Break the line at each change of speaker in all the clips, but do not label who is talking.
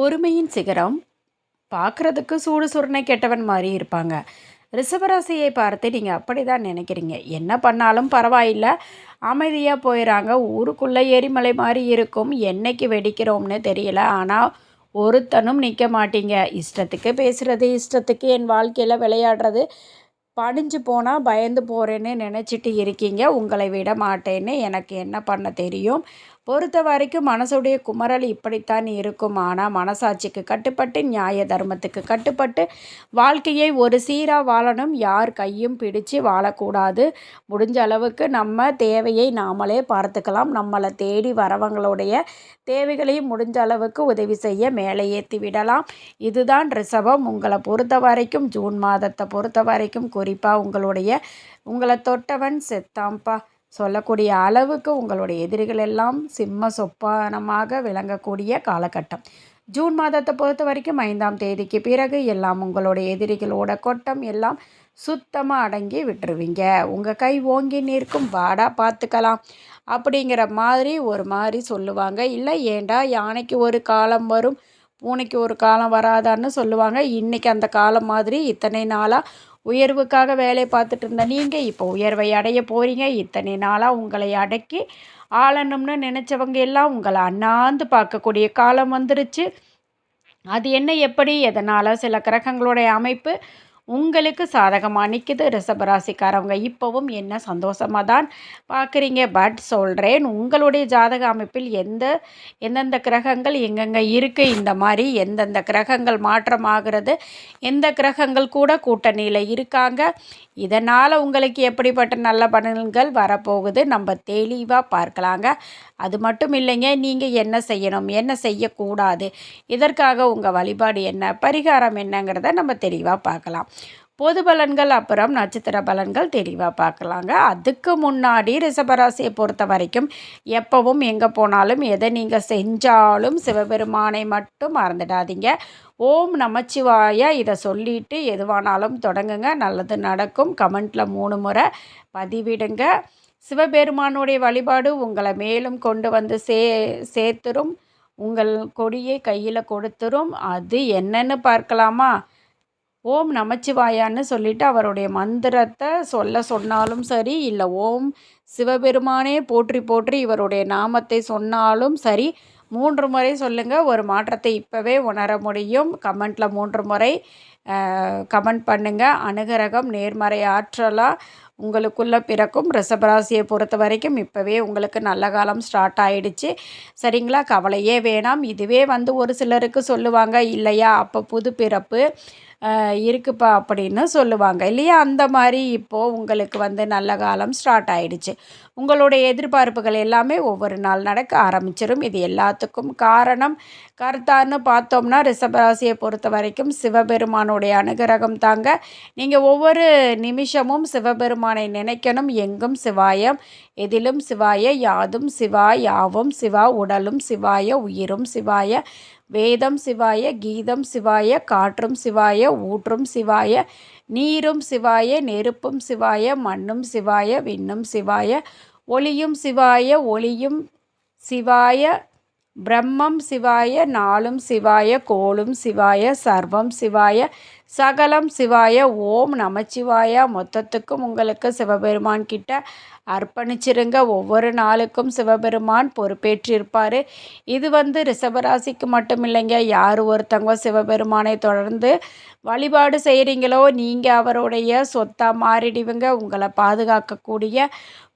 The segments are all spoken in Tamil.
பொறுமையின் சிகரம். பார்க்குறதுக்கு சூடு சுருணை கெட்டவன் மாதிரி இருப்பாங்க. ரிஷபராசியை பார்த்து நீங்கள் அப்படி தான் நினைக்கிறீங்க. என்ன பண்ணாலும் பரவாயில்ல. அமைதியாக போயிடறாங்க ஊருக்குள்ளே எரிமலை மாதிரி இருக்கும். என்னைக்கு வெடிக்கிறோம்னு தெரியல. ஆனால் ஒருத்தனும் நிற்க மாட்டீங்க. இஷ்டத்துக்கு பேசுகிறது இஷ்டத்துக்கு என் வாழ்க்கையில் விளையாடுறது படிஞ்சு போனால் பயந்து போகிறேன்னு நினச்சிட்டு இருக்கீங்க உங்களை விட மாட்டேன்னு எனக்கு என்ன பண்ண தெரியும்? பொறுத்த வரைக்கும் மனசுடைய குமரல் இப்படித்தான் இருக்கும். ஆனால் மனசாட்சிக்கு கட்டுப்பட்டு நியாய தர்மத்துக்கு கட்டுப்பட்டு வாழ்க்கையை ஒரு சீராக வாழணும். யார் கையும் பிடிச்சு வாழக்கூடாது. முடிஞ்ச அளவுக்கு நம்ம தேவையை நாமளே பார்த்துக்கலாம். நம்மளை தேடி வரவங்களுடைய தேவைகளையும் முடிஞ்ச அளவுக்கு உதவி செய்ய மேலே ஏற்றி விடலாம். இதுதான் ரிசவம் உங்களை பொறுத்த வரைக்கும் ஜூன் மாதத்தை பொறுத்த வரைக்கும் கண்டிப்பாக உங்களுடைய உங்களை தொட்டவன் செத்தாம்ப்பா சொல்லக்கூடிய அளவுக்கு உங்களுடைய எதிரிகள் எல்லாம் சிம்ம சொப்பானமாக விளங்கக்கூடிய காலகட்டம். ஜூன் மாதத்தை பொறுத்த வரைக்கும் ஐந்தாம் தேதிக்கு பிறகு எல்லாம் உங்களுடைய எதிரிகளோட கொட்டம் எல்லாம் சுத்தமாக அடங்கி விட்டுருவீங்க. உங்கள் கை ஓங்கி நிற்கும் வாடா பார்த்துக்கலாம். அப்படிங்கிற மாதிரி ஒரு மாதிரி சொல்லுவாங்க. இல்லை ஏண்டா யானைக்கு ஒரு காலம் வரும் பூனைக்கு ஒரு காலம் வராதான்னு சொல்லுவாங்க. இன்றைக்கி அந்த காலம் மாதிரி இத்தனை நாளாக உயர்வுக்காக வேலை பார்த்துட்டு இருந்த நீங்கள் இப்போ உயர்வை அடைய போகிறீங்க இத்தனை நாளாக உங்களை அடக்கி ஆளணும்னு நினச்சவங்க எல்லாம் உங்களை அண்ணாந்து பார்க்கக்கூடிய காலம் வந்துருச்சு. அது என்ன எப்படி எதனால் சில கிரகங்களுடைய அமைப்பு உங்களுக்கு சாதகமாக நிற்கிது ரிஷபராசிக்காரவங்க இப்போவும் என்ன சந்தோஷமாக தான் பார்க்குறீங்க. பட் சொல்கிறேன் உங்களுடைய ஜாதக அமைப்பில் எந்த எந்தெந்த கிரகங்கள் எங்கெங்கே இருக்குது இந்த மாதிரி எந்தெந்த கிரகங்கள் மாற்றமாகிறது எந்த கிரகங்கள் கூட கூட்டணியில் இருக்காங்க இதனால் உங்களுக்கு எப்படிப்பட்ட நல்ல பலன்கள் வரப்போகுது நம்ம தெளிவாக பார்க்கலாங்க. அது மட்டும் இல்லைங்க நீங்கள் என்ன செய்யணும் என்ன செய்யக்கூடாது இதற்காக உங்கள் வழிபாடு என்ன பரிகாரம் என்னங்கிறத நம்ம தெளிவாக பார்க்கலாம். பொது பலன்கள் அப்புறம் நட்சத்திர பலன்கள் தெளிவாக பார்க்கலாங்க. அதுக்கு முன்னாடி ரிஷபராசியை பொறுத்த வரைக்கும் எப்போவும் எங்கே போனாலும் எதை நீங்கள் செஞ்சாலும் சிவபெருமானை மட்டும் மறந்துடாதீங்க. ஓம் நமச்சிவாய இதை சொல்லிட்டு எதுவானாலும் தொடங்குங்க. நல்லது நடக்கும். கமெண்ட்டில் மூணு முறை பதிவிடுங்க. சிவபெருமானுடைய வழிபாடு உங்களை மேலும் கொண்டு வந்து சே சேர்த்துரும். உங்கள் கொடியை கையில் கொடுத்துரும். அது என்னன்னு பார்க்கலாமா? ஓம் நமச்சிவாயான்னு சொல்லிட்டு அவருடைய மந்திரத்தை சொல்ல சொன்னாலும் சரி இல்லை ஓம் சிவபெருமானே போற்றி போற்றி இவருடைய நாமத்தை சொன்னாலும் சரி மூன்று முறை சொல்லுங்கள் ஒரு மாற்றத்தை இப்போவே உணர முடியும். கமெண்ட்டில் மூன்று முறை கமெண்ட் பண்ணுங்கள் அனுகரகம் நேர்மறை ஆற்றலாக உங்களுக்குள்ளே பிறக்கும். ரிஷபராசியை பொறுத்த வரைக்கும் இப்போவே உங்களுக்கு நல்ல காலம் ஸ்டார்ட் ஆகிடுச்சு சரிங்களா? கவலையே வேணாம். இதுவே வந்து ஒரு சிலருக்கு சொல்லுவாங்க இல்லையா? அப்போ புது பிறப்பு இருக்குப்பா அப்படின்னு சொல்லுவாங்க. இல்லையா? அந்த மாதிரி இப்போது உங்களுக்கு வந்து நல்ல காலம் ஸ்டார்ட் ஆகிடுச்சு உங்களுடைய எதிர்பார்ப்புகள் எல்லாமே ஒவ்வொரு நாள் நடக்க ஆரம்பிச்சிடும் இது எல்லாத்துக்கும் காரணம். கருத்தான்னு பார்த்தோம்னா ரிஷபராசியை பொறுத்த வரைக்கும் சிவபெருமானுடைய அனுகிரகம் தாங்க. நீங்கள் ஒவ்வொரு நிமிஷமும் சிவபெருமானை நினைக்கணும். எங்கும் சிவாயம் எதிலும் சிவாய யாதும் சிவா யாவும் சிவா உடலும் சிவாய உயிரும் சிவாய வேதம் சிவாய கீதம் சிவாய காற்றும் சிவாய ஊற்றும் சிவாய நீரும் சிவாய நெருப்பும் சிவாய மண்ணும் சிவாய விண்ணும் சிவாய ஒளியும் சிவாய ஒளியும் சிவாய பிரம்மம் சிவாய நாளும் சிவாய கோளும் சிவாய சர்வம் சிவாய சகலம் சிவாய ஓம் நமச்சிவாய. மொத்தத்துக்கும் உங்களுக்கு சிவபெருமான் கிட்ட அர்ப்பணிச்சிருங்க. ஒவ்வொரு நாளுக்கும் சிவபெருமான் பொறுப்பேற்றிருப்பார். இது வந்து ரிஷபராசிக்கு மட்டும் இல்லைங்க யார் ஒருத்தவங்க சிவபெருமானை தொடர்ந்து வழிபாடு செய்கிறீங்களோ நீங்கள் அவருடைய சொத்தாக மாறிடுவீங்க. உங்களை பாதுகாக்கக்கூடிய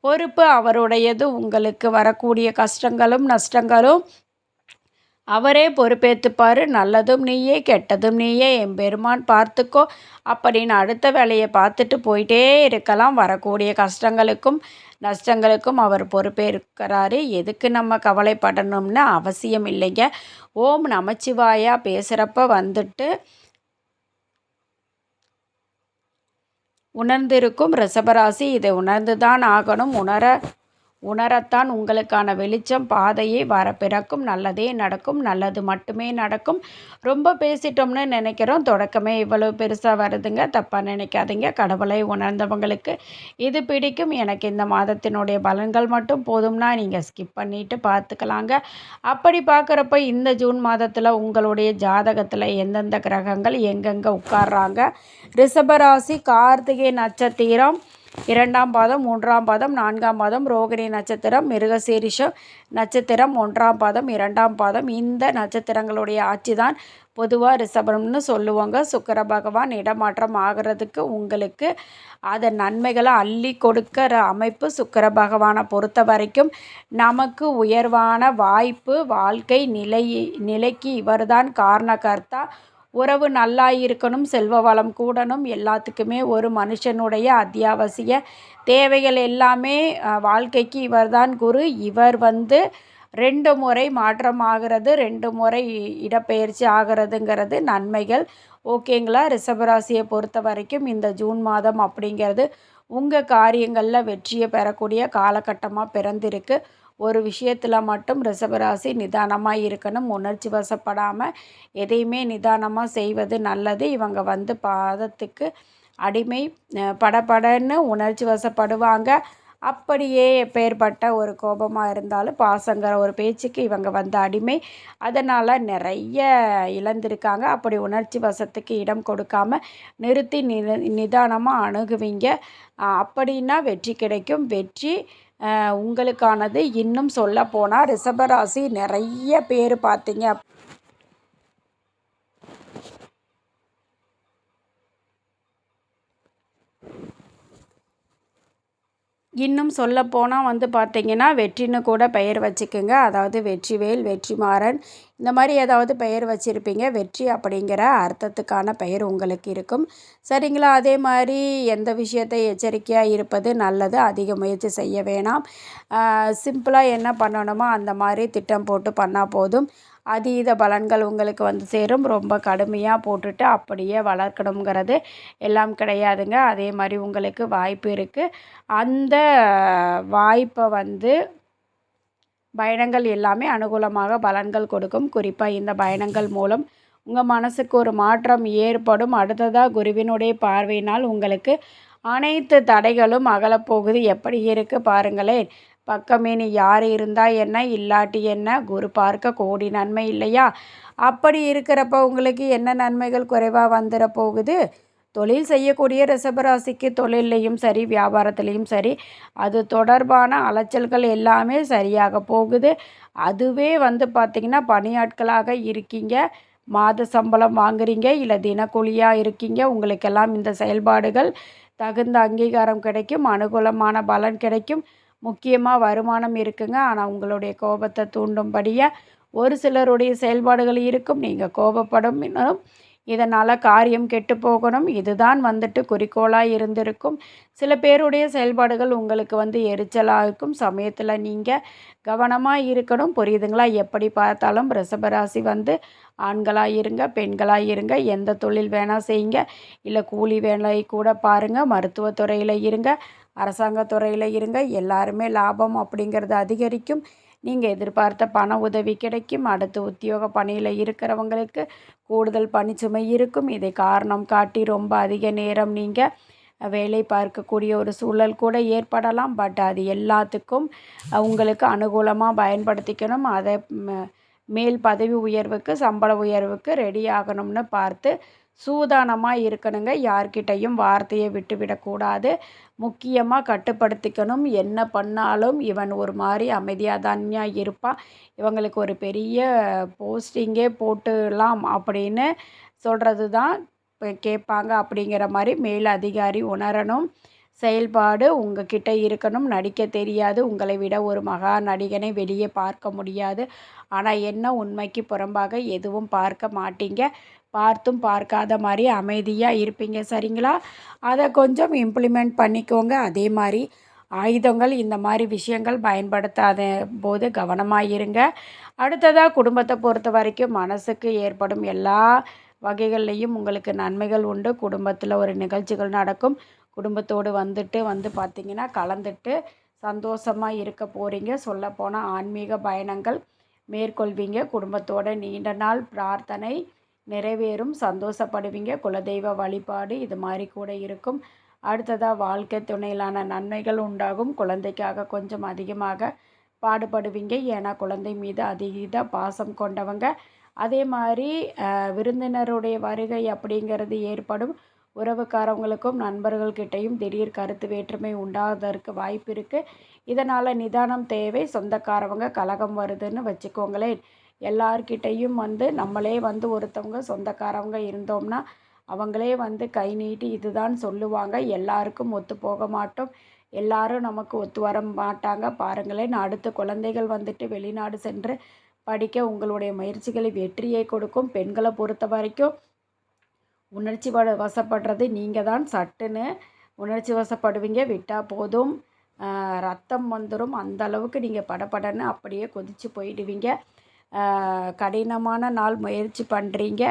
பொறுப்பு அவருடையது. உங்களுக்கு வரக்கூடிய கஷ்டங்களும் நஷ்டங்களும் அவரே பொறுப்பேற்றுப்பார் நல்லதும் நீயே கெட்டதும் நீயே எம்பெருமான் பார்த்துக்கோ. அப்படின்னு அடுத்த வேலையை பார்த்துட்டு போயிட்டே இருக்கலாம். வரக்கூடிய கஷ்டங்களுக்கும் நஷ்டங்களுக்கும் அவர் பொறுப்பேற்கிறாரு. எதுக்கு நம்ம கவலைப்படணும்னு அவசியம் இல்லைங்க. ஓம் நமச்சிவாயா பேசுகிறப்ப வந்துட்டு உணர்ந்திருக்கும் ரிஷபராசி. இதை உணர்ந்து தான் ஆகணும். உணர உணரத்தான் உங்களுக்கான வெளிச்சம் பாதையை வர பிறக்கும் நல்லதே நடக்கும் நல்லது மட்டுமே நடக்கும். ரொம்ப பேசிட்டோம்னு நினைக்கிறோம். தொடக்கமே இவ்வளோ பெருசாக வருதுங்க. தப்பாக நினைக்காதீங்க. கடவுளை உணர்ந்தவங்களுக்கு இது பிடிக்கும். எனக்கு இந்த மாதத்தினுடைய பலன்கள் மட்டும் போதும்னா நீங்கள் ஸ்கிப் பண்ணிவிட்டு பார்த்துக்கலாங்க. அப்படி பார்க்குறப்ப இந்த ஜூன் மாதத்தில் உங்களுடைய ஜாதகத்தில் எந்தெந்த கிரகங்கள் எங்கெங்கே உட்கார்றாங்க? ரிஷபராசி கார்த்திகை நட்சத்திரம் இரண்டாம் பாதம் மூன்றாம் பாதம் நான்காம் பாதம் ரோகிணி நட்சத்திரம் மிருகசீரிஷம் நட்சத்திரம் ஒன்றாம் பாதம் இரண்டாம் பாதம். இந்த நட்சத்திரங்களுடைய ஆட்சி தான் பொதுவாக ரிஷபம்னு சொல்லுவாங்க. சுக்கர பகவான் இடமாற்றம் ஆகிறதுக்கு உங்களுக்கு அதன் நன்மைகளை அள்ளி கொடுக்கிற அமைப்பு சுக்கர பகவானை பொறுத்த வரைக்கும் நமக்கு உயர்வான வாய்ப்பு வாழ்க்கை நிலை நிலைக்கு இவர்தான் காரணகர்த்தா. உறவு நல்லா இருக்கணும் செல்வ வளம் கூடணும். எல்லாத்துக்குமே ஒரு மனுஷனுடைய அத்தியாவசிய தேவைகள் எல்லாமே வாழ்க்கைக்கு இவர்தான் குரு. இவர் வந்து ரெண்டு முறை மாற்றம் ஆகிறது ரெண்டு முறை இடப்பெயர்ச்சி ஆகிறதுங்கிறது நன்மைகள். ஓகேங்களா? ரிஷபராசியை பொறுத்த வரைக்கும் இந்த ஜூன் மாதம் அப்படிங்கிறது உங்கள் காரியங்களில் வெற்றியை பெறக்கூடிய காலகட்டமாக பிறந்திருக்கு. ஒரு விஷயத்தில் மட்டும் ரிஷபராசி நிதானமாக இருக்கணும் உணர்ச்சி வசப்படாமல் எதையுமே நிதானமாக செய்வது நல்லது. இவங்க வந்து பாதத்துக்கு அடிமை படபடன்னு உணர்ச்சி வசப்படுவாங்க. அப்படியே எப்பேற்பட்ட ஒரு கோபமாக இருந்தாலும் பாசங்கிற ஒரு பேச்சுக்கு இவங்க வந்து அடிமை. அதனால் நிறைய இழந்திருக்காங்க. அப்படி உணர்ச்சி வசத்துக்கு இடம் கொடுக்காம நிறுத்தி நிதானமாக அணுகுவீங்க. அப்படின்னா வெற்றி கிடைக்கும். வெற்றி உங்களுக்கானது இன்னும் சொல்லப்போனால் ரிஷபராசி நிறைய பேர் பார்த்தீங்க இன்னும் சொல்லப்போனால் வந்து பார்த்திங்கன்னா வெற்றின்னு கூட பெயர் வச்சுக்கோங்க. அதாவது வெற்றிவேல் வெற்றிமாறன் இந்த மாதிரி ஏதாவது பெயர் வச்சுருப்பீங்க? வெற்றி அப்படிங்கிற அர்த்தத்துக்கான பெயர் உங்களுக்கு இருக்கும். சரிங்களா? அதே மாதிரி எந்த விஷயத்தை எச்சரிக்கையாக இருப்பது நல்லது? அதிக முயற்சி செய்ய வேணாம். சிம்பிளாக என்ன பண்ணணுமோ அந்த மாதிரி திட்டம் போட்டு பண்ணால் போதும். அதீத பலன்கள் உங்களுக்கு வந்து சேரும். ரொம்ப கடுமையாக போட்டுட்டு அப்படியே வளர்க்கணுங்கிறது எல்லாம் கிடையாதுங்க. அதே மாதிரி உங்களுக்கு வாய்ப்பு இருக்குது அந்த வாய்ப்பை வந்து பயணங்கள் எல்லாமே அனுகூலமாக பலன்கள் கொடுக்கும். குறிப்பாக இந்த பயணங்கள் மூலம் உங்கள் மனசுக்கு ஒரு மாற்றம் ஏற்படும். அடுத்ததாக குருவினுடைய பார்வையினால் உங்களுக்கு அனைத்து தடைகளும் அகலப்போகுது. எப்படி இருக்குது பாருங்களேன். பக்கமே நீ யார் இருந்தால் என்ன இல்லாட்டி என்ன? குரு பார்க்க கோடி நன்மை இல்லையா? அப்படி இருக்கிறப்ப உங்களுக்கு என்ன நன்மைகள் குறைவாக வந்துட போகுது தொழில் செய்யக்கூடிய ரிஷபராசிக்கு தொழிலையும் சரி வியாபாரத்துலேயும் சரி அது தொடர்பான அலைச்சல்கள் எல்லாமே சரியாக போகுது. அதுவே வந்து பார்த்திங்கன்னா பணியாட்களாக இருக்கீங்க. மாத சம்பளம் வாங்குறீங்க இல்லை தினக்கூலியாக இருக்கீங்க உங்களுக்கெல்லாம் இந்த செயல்பாடுகள் தகுந்த அங்கீகாரம் கிடைக்கும் அனுகூலமான பலன் கிடைக்கும். முக்கியமாக வருமானம் இருக்குங்க. ஆனால் உங்களுடைய கோபத்தை தூண்டும்படியாக ஒரு சிலருடைய செயல்பாடுகள் இருக்கும். நீங்கள் கோபப்படும். இதனால் காரியம் கெட்டு போகணும். இதுதான் வந்துட்டு குறிக்கோளாக இருந்திருக்கும். சில பேருடைய செயல்பாடுகள் உங்களுக்கு வந்து எரிச்சலாக இருக்கும். சமயத்தில் நீங்கள் கவனமாக இருக்கணும். புரியுதுங்களா? எப்படி பார்த்தாலும் ரிஷபராசி வந்து ஆண்களாக இருங்க பெண்களாக இருங்க. எந்த தொழில் வேணால் செய்யுங்க. இல்லை கூலி வேலை கூட பாருங்கள் மருத்துவத்துறையில் இருங்க. அரசாங்கத்துறையில் இருங்க. எல்லாருமே லாபம் அப்படிங்கிறது அதிகரிக்கும். நீங்கள் எதிர்பார்த்த பண உதவி கிடைக்கும். அடுத்து உத்தியோக பணியில் இருக்கிறவங்களுக்கு கூடுதல் பணிச்சுமை இருக்கும். இதை காரணம் காட்டி ரொம்ப அதிக நேரம் நீங்கள் வேலை பார்க்கக்கூடிய ஒரு சூழல் கூட ஏற்படலாம். பட் அது எல்லாத்துக்கும் உங்களுக்கு அனுகூலமாக பயன்படுத்திக்கணும். அதை மேல் பதவி உயர்வுக்கு சம்பள உயர்வுக்கு ரெடி ஆகணும்னு பார்த்து சூதானமாக இருக்கணுங்க. யார்கிட்டையும் வார்த்தையை விட்டுவிடக்கூடாது. முக்கியமாக கட்டுப்படுத்திக்கணும். என்ன பண்ணாலும் இவன் ஒரு மாதிரி அமைதியாக தான்யா இருப்பான் இவங்களுக்கு ஒரு பெரிய போஸ்டிங்கே போட்டுலாம் அப்படின்னு சொல்கிறது தான் கேட்பாங்க. அப்படிங்கிற மாதிரி மேல் அதிகாரி உணரணும். செயல்பாடு உங்ககிட்ட இருக்கணும். நடிக்க தெரியாது. உங்களை விட ஒரு மகா நடிகனை வெளியே பார்க்க முடியாது. ஆனால் என்ன உண்மைக்கு புறம்பாக எதுவும் பார்க்க மாட்டீங்க. பார்த்தும் பார்க்காத மாதிரி அமைதியாக இருப்பீங்க சரிங்களா? அதை கொஞ்சம் இம்ப்ளிமெண்ட் பண்ணிக்கோங்க. அதே மாதிரி ஆயுதங்கள் இந்த மாதிரி விஷயங்கள் பயன்படுத்தாத போது கவனமாக இருங்க. அடுத்ததாக குடும்பத்தை பொறுத்த வரைக்கும் மனசுக்கு ஏற்படும் எல்லா வகைகள்லேயும் உங்களுக்கு நன்மைகள் உண்டு. குடும்பத்தில் ஒரு நிகழ்ச்சிகள் நடக்கும். குடும்பத்தோடு வந்துட்டு வந்து பார்த்திங்கன்னா கலந்துட்டு சந்தோஷமாக இருக்க போகிறீங்க சொல்லப்போனால் ஆன்மீக பயணங்கள் மேற்கொள்வீங்க. குடும்பத்தோட நீண்ட நாள் பிரார்த்தனை நிறைவேறும். சந்தோஷப்படுவீங்க. குலதெய்வ வழிபாடு இது மாதிரி கூட இருக்கும். அடுத்ததாக வாழ்க்கை துணையிலான நன்மைகள் உண்டாகும். குழந்தைக்காக கொஞ்சம் அதிகமாக பாடுபடுவீங்க. ஏன்னா குழந்தை மீது அதீத பாசம் கொண்டவங்க. அதே மாதிரி விருந்தினருடைய வருகை அப்படிங்கிறது ஏற்படும். உறவுக்காரவங்களுக்கும் நண்பர்கள்கிட்டையும் திடீர் கருத்து வேற்றுமை உண்டாவதற்கு வாய்ப்பு இருக்குது இதனால் நிதானம் தேவை. சொந்தக்காரவங்க கலகம் வருதுன்னு வச்சுக்கோங்களேன். எல்லார்கிட்டையும் வந்து நம்மளே வந்து ஒருத்தவங்க சொந்தக்காரவங்க இருந்தோம்னா அவங்களே வந்து கை நீட்டி இதுதான் சொல்லுவாங்க. எல்லாருக்கும் ஒத்து போக மாட்டோம். எல்லாரும் நமக்கு ஒத்து வர மாட்டாங்க. பாருங்களேன் அடுத்து குழந்தைகள் வந்துட்டு வெளிநாடு சென்று படிக்க உங்களுடைய முயற்சிகளை வெற்றியை கொடுக்கும். பெண்களை பொறுத்த வரைக்கும் உணர்ச்சி வசப்படுறது நீங்கள் தான் சட்டுன்னு உணர்ச்சி வசப்படுவீங்க. விட்டால் போதும். ரத்தம் வந்துடும் அந்த அளவுக்கு நீங்கள் படபடன்னு அப்படியே கொதித்து போயிடுவீங்க. கடினமான நாள் முயற்சி பண்ணுறீங்க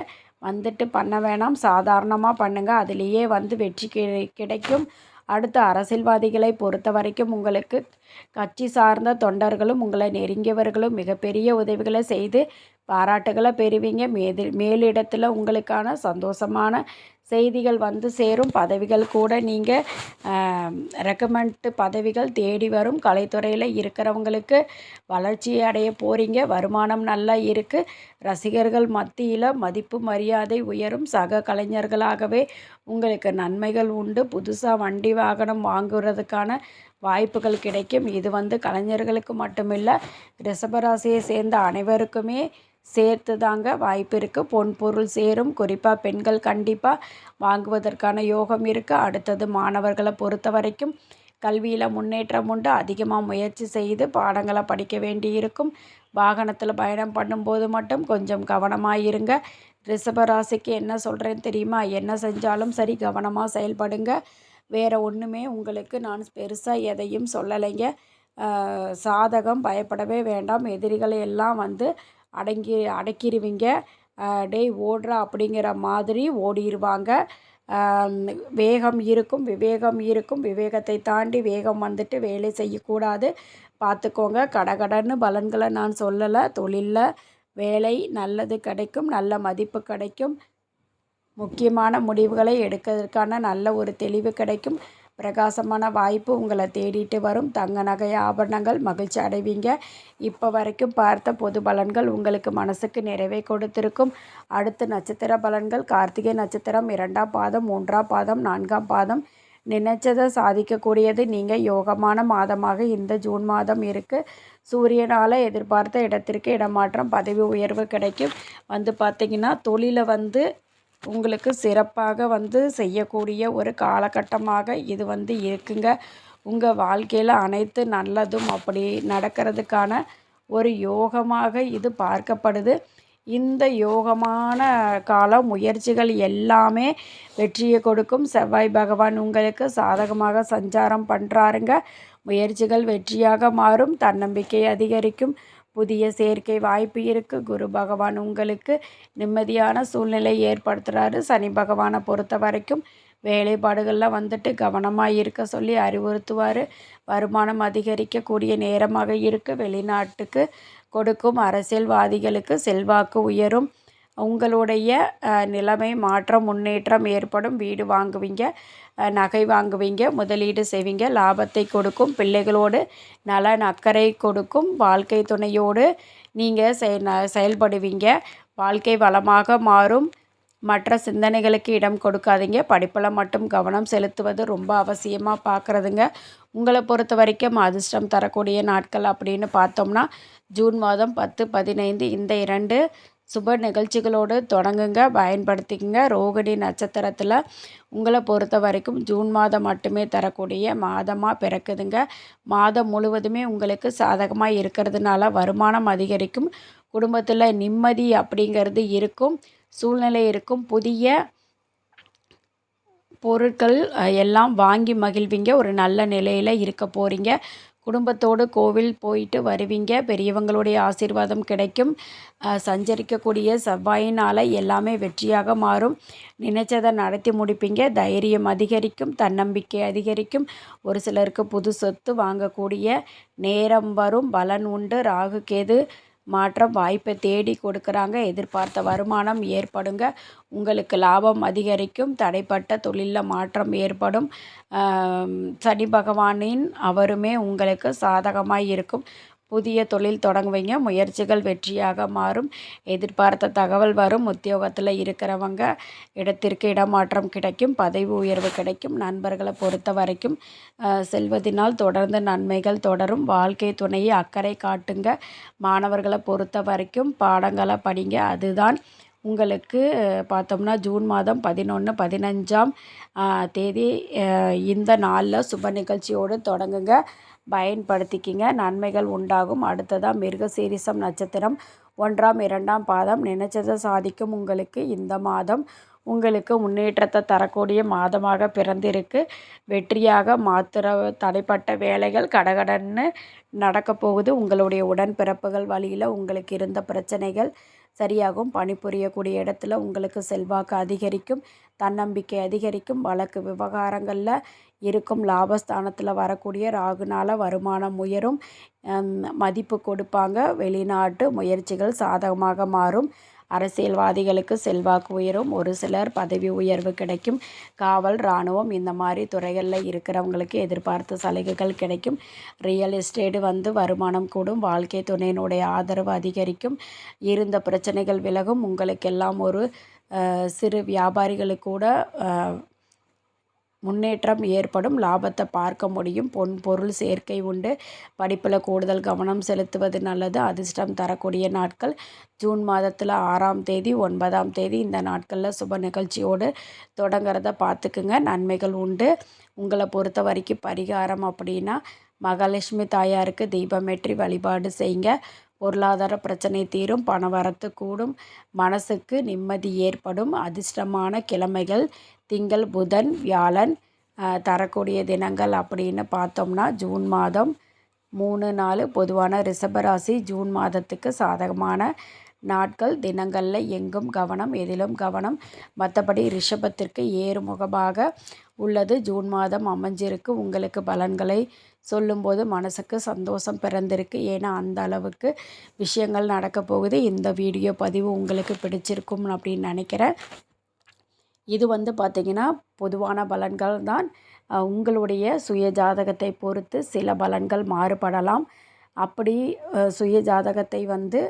வந்துட்டு பண்ண வேணாம். சாதாரணமாக பண்ணுங்கள் அதுலேயே வந்து வெற்றி கிடை கிடைக்கும். அடுத்து அரசியல்வாதிகளை பொறுத்த வரைக்கும் உங்களுக்கு கட்சி சார்ந்த தொண்டர்களும் உங்களை நெருங்கியவர்களும் மிகப்பெரிய உதவிகளை செய்து பாராட்டுகளை பெறுவீங்க. மேது மேலிடத்தில் உங்களுக்கான சந்தோஷமான செய்திகள் வந்து சேரும். பதவிகள் கூட நீங்கள் ரெக்கமெண்ட் பதவிகள் தேடி வரும். கலைத்துறையில் இருக்கிறவங்களுக்கு வளர்ச்சி அடைய போகிறீங்க வருமானம் நல்லா இருக்குது ரசிகர்கள் மத்தியில் மதிப்பு மரியாதை உயரும். சக கலைஞர்களாகவே உங்களுக்கு நன்மைகள் உண்டு. புதுசாக வண்டி வாகனம் வாங்குறதுக்கான வாய்ப்புகள் கிடைக்கும். இது வந்து கலைஞர்களுக்கு மட்டுமில்லை ரிஷபராசியை சேர்ந்த அனைவருக்குமே சேர்த்து தாங்க வாய்ப்பு இருக்குது பொன் பொருள் சேரும். குறிப்பாக பெண்கள் கண்டிப்பாக வாங்குவதற்கான யோகம் இருக்குது அடுத்தது மாணவர்களை பொறுத்த வரைக்கும் கல்வியில் முன்னேற்றம் உண்டு. அதிகமாக முயற்சி செய்து பாடங்களை படிக்க வேண்டி இருக்கும். வாகனத்தில் பயணம் பண்ணும்போது மட்டும் கொஞ்சம் கவனமாக இருங்க. ரிஷபராசிக்கு என்ன சொல்கிறேன்னு தெரியுமா? என்ன செஞ்சாலும் சரி கவனமாக செயல்படுங்க. வேறு ஒன்றுமே உங்களுக்கு நான் பெருசாக எதையும் சொல்லலைங்க. சாதகம் பயப்படவே வேண்டாம். எதிரிகளை எல்லாம் வந்து அடங்கி அடக்கிடுவீங்க டேய் ஓடுறா அப்படிங்கிற மாதிரி ஓடிடுவாங்க வேகம் இருக்கும் விவேகம் இருக்கும். விவேகத்தை தாண்டி வேகம் வந்துட்டு வேலை செய்யக்கூடாது. பார்த்துக்கோங்க. கடகடன்னு பலன்களை நான் சொல்லலை. தொழிலில் வேலை நல்லது கிடைக்கும் நல்ல மதிப்பு கிடைக்கும். முக்கியமான முடிவுகளை எடுக்கிறதுக்கான நல்ல ஒரு தெளிவு கிடைக்கும். பிரகாசமான வாய்ப்பு உங்களை தேடிட்டு வரும். தங்க நகை ஆபரணங்கள் மகிழ்ச்சி அடைவீங்க. இப்போ வரைக்கும் பார்த்த பொது பலன்கள் உங்களுக்கு மனசுக்கு நிறைவே கொடுத்திருக்கும். அடுத்த நட்சத்திர பலன்கள் கார்த்திகை நட்சத்திரம் இரண்டாம் பாதம் மூன்றாம் பாதம் நான்காம் பாதம். நினைச்சதை சாதிக்கக்கூடியது நீங்கள் யோகமான மாதமாக இந்த ஜூன் மாதம் இருக்குது சூரியனால் எதிர்பார்த்த இடத்திற்கு இடமாற்றம் பதவி உயர்வு கிடைக்கும். வந்து பார்த்திங்கன்னா தொழிலை வந்து உங்களுக்கு சிறப்பாக வந்து செய்யக்கூடிய ஒரு காலகட்டமாக இது வந்து இருக்குங்க. உங்கள் வாழ்க்கையில் அனைத்து நல்லதும் அப்படி நடக்கிறதுக்கான ஒரு யோகமாக இது பார்க்கப்படுது. இந்த யோகமான கால முயற்சிகள் எல்லாமே வெற்றியை கொடுக்கும். செவ்வாய் பகவான் உங்களுக்கு சாதகமாக சஞ்சாரம் பண்ணுறாருங்க முயற்சிகள் வெற்றியாக மாறும். தன்னம்பிக்கை அதிகரிக்கும். புதிய சேர்க்கை வாய்ப்பு இருக்குது குரு பகவான் உங்களுக்கு நிம்மதியான சூழ்நிலை ஏற்படுத்துகிறாரு சனி பகவானை பொறுத்த வரைக்கும் வேலைப்பாடுகளில் வந்துட்டு கவனமாக இருக்க சொல்லி அறிவுறுத்துவார். வருமானம் அதிகரிக்கக்கூடிய நேரமாக இருக்குது வெளிநாட்டுக்கு கொடுக்கும் அரசியல்வாதிகளுக்கு செல்வாக்கு உயரும். உங்களுடைய நிலைமை மாற்றம் முன்னேற்றம் ஏற்படும். வீடு வாங்குவீங்க. நகை வாங்குவீங்க முதலீடு செய்வீங்க லாபத்தை கொடுக்கும் பிள்ளைகளோடு நலன் அக்கறை கொடுக்கும் வாழ்க்கை துணையோடு நீங்கள் செய செயல்படுவீங்க. வாழ்க்கை வளமாக மாறும். மற்ற சிந்தனைகளுக்கு இடம் கொடுக்காதீங்க. படிப்பில் மட்டும் கவனம் செலுத்துவது ரொம்ப அவசியமாக பார்க்குறதுங்க உங்களை பொறுத்த வரைக்கும் அதிர்ஷ்டம் தரக்கூடிய நாட்கள் அப்படின்னு பார்த்தோம்னா ஜூன் மாதம் பத்து பதினைந்து இந்த இரண்டு சுப நிகழ்ச்சிகளோடு தொடங்குங்க. பயன்படுத்திக்கங்க. ரோகிணி நட்சத்திரத்தில் உங்களை பொறுத்த வரைக்கும் ஜூன் மாதம் மட்டுமே தரக்கூடிய மாதமாக பிறக்குதுங்க. மாதம் முழுவதுமே உங்களுக்கு சாதகமாக இருக்கிறதுனால வருமானம் அதிகரிக்கும். குடும்பத்தில் நிம்மதி அப்படிங்கிறது இருக்கும். சூழ்நிலை இருக்கும். புதிய பொருட்கள் எல்லாம் வாங்கி மகிழ்வீங்க. ஒரு நல்ல நிலையில் இருக்க போகிறீங்க குடும்பத்தோடு கோவில் போயிட்டு வருவீங்க. பெரியவங்களுடைய ஆசீர்வாதம் கிடைக்கும். சஞ்சரிக்கக்கூடிய செவ்வாயினால் எல்லாமே வெற்றியாக மாறும். நினைச்சதை நடத்தி முடிப்பீங்க. தைரியம் அதிகரிக்கும். தன்னம்பிக்கை அதிகரிக்கும். ஒரு சிலருக்கு புது சொத்து வாங்கக்கூடிய நேரம் வரும். பலன் உண்டு. ராகு கேது மாற்றம் வாய்ப்பை தேடி கொடுக்குறாங்க. எதிர்பார்த்த வருமானம் ஏற்படுங்க. உங்களுக்கு லாபம் அதிகரிக்கும். தடைப்பட்ட தொழிலில் மாற்றம் ஏற்படும். சனி பகவானின் அவருமே உங்களுக்கு சாதகமாக இருக்கும். புதிய தொழில் தொடங்குவீங்க. முயற்சிகள் வெற்றியாக மாறும். எதிர்பார்த்த தகவல் வரும். உத்தியோகத்தில் இருக்கிறவங்க இடத்திற்கு இடமாற்றம் கிடைக்கும். பதவி உயர்வு கிடைக்கும். நண்பர்களை பொறுத்த வரைக்கும் செல்வதினால் தொடர்ந்து நன்மைகள் தொடரும். வாழ்க்கை துணையை அக்கறை காட்டுங்க. மாணவர்களை பொறுத்த வரைக்கும் பாடங்களை படிங்க. அதுதான் உங்களுக்கு பார்த்தோம்னா ஜூன் மாதம் பதினொன்று பதினஞ்சாம் தேதி இந்த நாளில் சுப நிகழ்ச்சியோடு தொடங்குங்க. பயன்படுத்திக்கிங்க. நன்மைகள் உண்டாகும். அடுத்ததாக மிருகசீரிசம் நட்சத்திரம். ஒன்றாம் இரண்டாம் பாதம். நினைச்சதை சாதிக்கும் உங்களுக்கு இந்த மாதம். உங்களுக்கு முன்னேற்றத்தை தரக்கூடிய மாதமாக பிறந்திருக்கு. வெற்றியாக மாத்திர தடைப்பட்ட வேலைகள் கடகடன்னு நடக்க போகுது. உங்களுடைய உடன்பிறப்புகள் வழியில் உங்களுக்கு இருந்த பிரச்சனைகள் சரியாகும். பணிபுரியக்கூடிய இடத்துல உங்களுக்கு செல்வாக்கு அதிகரிக்கும். தன்னம்பிக்கை அதிகரிக்கும். வழக்கு விவகாரங்களில் இருக்கும். லாபஸ்தானத்தில் வரக்கூடிய ராகுனால வருமானம் உயரும். மதிப்பு கொடுப்பாங்க. வெளிநாட்டு முயற்சிகள் சாதகமாக மாறும். அரசியல்வாதிகளுக்கு செல்வாக்கு உயரும். ஒரு சிலர் பதவி உயர்வு கிடைக்கும். காவல் இராணுவம் இந்த மாதிரி துறைகளில் இருக்கிறவங்களுக்கு எதிர்பார்த்த சலுகைகள் கிடைக்கும். ரியல் எஸ்டேட் வந்து வருமானம் கூடும். வாழ்க்கை துணையினுடைய ஆதரவு அதிகரிக்கும். இருந்த பிரச்சனைகள் விலகும். உங்களுக்கெல்லாம் ஒரு சிறு வியாபாரிகளுக்கு கூட முன்னேற்றம் ஏற்படும். லாபத்தை பார்க்க முடியும். பொன் பொருள் சேர்க்கை உண்டு. படிப்பில் கூடுதல் கவனம் செலுத்துவது நல்லது. அதிர்ஷ்டம் தரக்கூடிய நாட்கள். ஜூன் மாதத்தில் ஆறாம் தேதி ஒன்பதாம் தேதி இந்த நாட்களில் சுப நிகழ்ச்சியோடு தொடங்கிறத பார்த்துக்குங்க. நன்மைகள் உண்டு. உங்களை பொறுத்த வரைக்கும் பரிகாரம் அப்படின்னா மகாலட்சுமி தாயாருக்கு தீபமேற்றி வழிபாடு செய்யுங்க பொருளாதார பிரச்சனை தீரும். பணவரத்து கூடும். மனசுக்கு நிம்மதி ஏற்படும். அதிர்ஷ்டமான கிழமைகள். திங்கள் புதன் வியாழன் தரக்கூடிய தினங்கள் அப்படின்னு பார்த்தோம்னா ஜூன் மாதம் மூணு நாலு பொதுவான ரிஷபராசி ஜூன் மாதத்துக்கு சாதகமான நாட்கள் தினங்களில் எங்கும் கவனம் எதிலும் கவனம். மற்றபடி ரிஷபத்திற்கு ஏறுமுகமாக உள்ளது. ஜூன் மாதம் அமைஞ்சிருக்கு. உங்களுக்கு பலன்களை சொல்லும்போது மனசுக்கு சந்தோஷம் பிறந்திருக்கு. ஏன்னா அந்த அளவுக்கு விஷயங்கள் நடக்க போகுது. இந்த வீடியோ பதிவு உங்களுக்கு பிடிச்சிருக்கும் அப்படின்னு நினைக்கிறேன். இது வந்து பார்த்திங்கன்னா பொதுவான பலன்கள் தான். உங்களுடைய சுய ஜாதகத்தை பொறுத்து சில பலன்கள் மாறுபடலாம். அப்படி சுய ஜாதகத்தை வந்து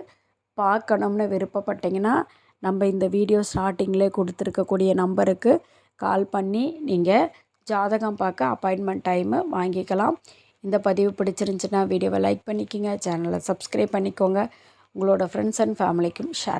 பார்க்கணும்னு விருப்பப்பட்டிங்கன்னா நம்ம இந்த வீடியோ ஸ்டார்டிங்கில் கொடுத்துருக்கக்கூடிய நம்பருக்கு கால் பண்ணி நீங்கள் ஜாதகம் பார்க்க அப்பாயின்மெண்ட் டைமு வாங்கிக்கலாம். இந்த பதிவு பிடிச்சிருந்துச்சுன்னா வீடியோவை லைக் பண்ணிக்கோங்க சேனலை சப்ஸ்கிரைப் பண்ணிக்கோங்க. உங்களோட ஃப்ரெண்ட்ஸ் அண்ட் ஃபேமிலிக்கும் ஷேர்